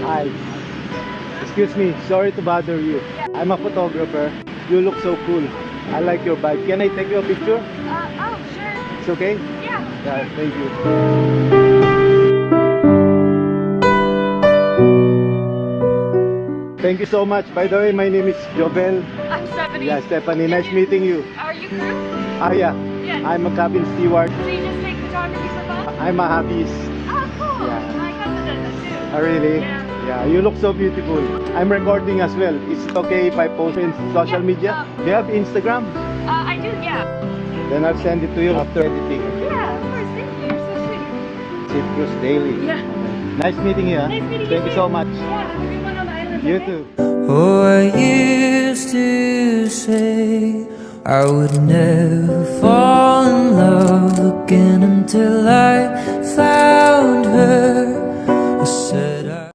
Hi. Excuse me, sorry to bother you. I'm a photographer. You look so cool. I like your bike. Can I take you a picture? Uh, oh, sure. It's okay? Yeah. Yeah, thank you. Thank you so much. By the way, my name is Jovel. I'm Stephanie. Yeah, Stephanie, nice meeting you. Are you crew? Ah, yeah. Yes. I'm a cabin steward. So you just take photography for fun? I'm a hobbyist. Oh, cool. Yeah. My cousin does that too. Ah, really? Yeah. Yeah, you look so beautiful. I'm recording as well. Is it okay if I post in social Yeah, media? Do you have Instagram? Uh, I do, yeah. Then I'll send it to you after editing. Yeah, of course. Thank you. You're so sweet. Citrus Daily. Yeah. Nice meeting you. ah. Nice meeting you Thank you too. so much. Yeah, have a good one on the island. You okay? too. Oh, I used to say I would never fall in love again until I found her.